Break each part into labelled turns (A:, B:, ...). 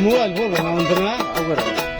A: मुआल बोल रहा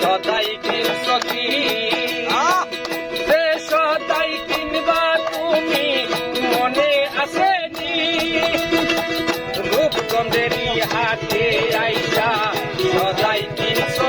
A: সদাই কিনছো কি সে সদাই কিনবা তুমি মনে আসেনি। রূপচন্দেরি হাতে আইসা সদাই কিনছো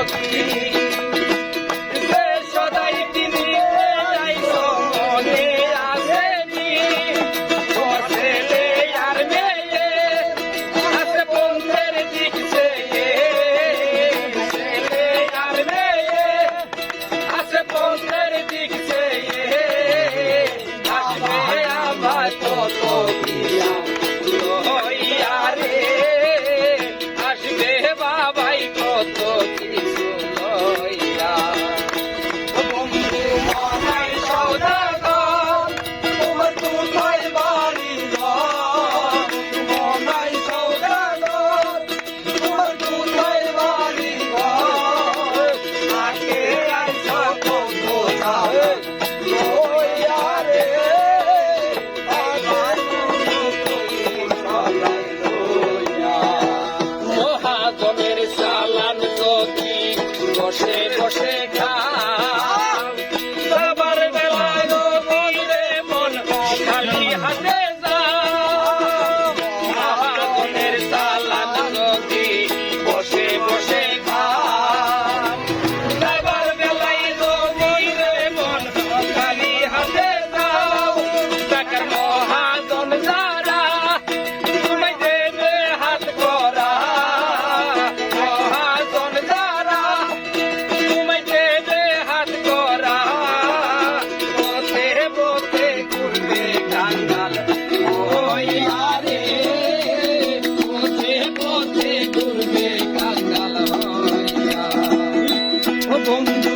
A: বন্ধু